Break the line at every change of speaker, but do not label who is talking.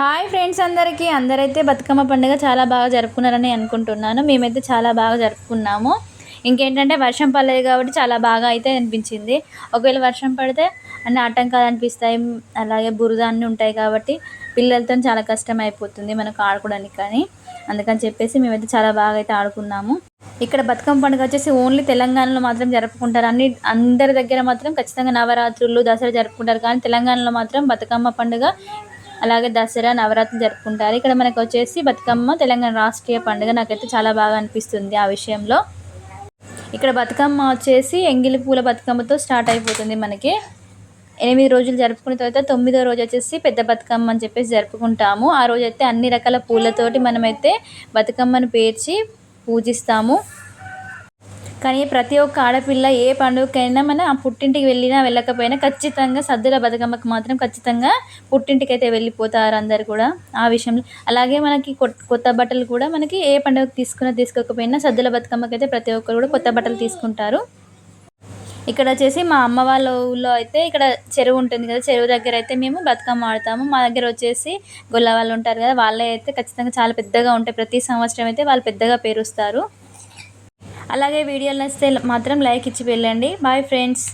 Hi friends అందరికీ. అందరైతే బతుకమ్మ పండుగ చాలా బాగా జరుపుకున్నారని అనుకుంటున్నాను. మేమైతే చాలా బాగా జరుపుకున్నాము. ఇంకేంటంటే వర్షం పడలేదు కాబట్టి చాలా బాగా అయితే అనిపించింది. ఒకవేళ వర్షం పడితే అన్ని ఆటంకాలు అనిపిస్తాయి. అలాగే బురద అన్నీ ఉంటాయి కాబట్టి పిల్లలతో చాలా కష్టం అయిపోతుంది మనకు ఆడుకోవడానికి కానీ. అందుకని చెప్పేసి మేమైతే చాలా బాగా అయితే ఆడుకున్నాము. ఇక్కడ బతుకమ్మ పండుగ వచ్చేసి ఓన్లీ తెలంగాణలో మాత్రం జరుపుకుంటారు. అన్ని అందరి దగ్గర మాత్రం ఖచ్చితంగా నవరాత్రులు దసరా జరుపుకుంటారు. కానీ తెలంగాణలో మాత్రం బతుకమ్మ పండుగ అలాగే దసరా నవరాత్రి జరుపుకుంటారు. ఇక్కడ మనకు వచ్చేసి బతుకమ్మ తెలంగాణ రాష్ట్రీయ పండుగ నాకైతే చాలా బాగా అనిపిస్తుంది ఆ విషయంలో. ఇక్కడ బతుకమ్మ వచ్చేసి ఎంగిలి పూల బతుకమ్మతో స్టార్ట్ అయిపోతుంది మనకి. ఎనిమిది రోజులు జరుపుకున్న తర్వాత తొమ్మిదో రోజు వచ్చేసి పెద్ద బతుకమ్మ అని చెప్పేసి జరుపుకుంటాము. ఆ రోజు అయితే అన్ని రకాల పూలతోటి మనమైతే బతుకమ్మను పేర్చి పూజిస్తాము. కానీ ప్రతి ఒక్క ఆడపిల్ల ఏ పండుగకైనా మన ఆ పుట్టింటికి వెళ్ళినా వెళ్ళకపోయినా ఖచ్చితంగా సద్దుల బతుకమ్మకు మాత్రం ఖచ్చితంగా పుట్టింటికి అయితే వెళ్ళిపోతారు అందరు కూడా ఆ విషయంలో. అలాగే మనకి కొత్త బట్టలు కూడా మనకి ఏ పండుగకు తీసుకున్నా తీసుకోకపోయినా సద్దుల బతుకమ్మకి అయితే ప్రతి ఒక్కరు కూడా కొత్త బట్టలు తీసుకుంటారు. ఇక్కడ వచ్చేసి మా అమ్మ వాళ్ళ ఊళ్ళో అయితే ఇక్కడ చెరువు ఉంటుంది కదా చెరువు దగ్గర అయితే మేము బతుకమ్మ ఆడతాము. మా దగ్గర వచ్చేసి గొల్ల వాళ్ళు ఉంటారు కదా వాళ్ళే అయితే ఖచ్చితంగా చాలా పెద్దగా ఉంటాయి. ప్రతి సంవత్సరం అయితే వాళ్ళు పెద్దగా పేరుస్తారు. అలాగే వీడియోలు నచ్చితే మాత్రం లైక్ ఇచ్చి వెళ్ళండి. Bye friends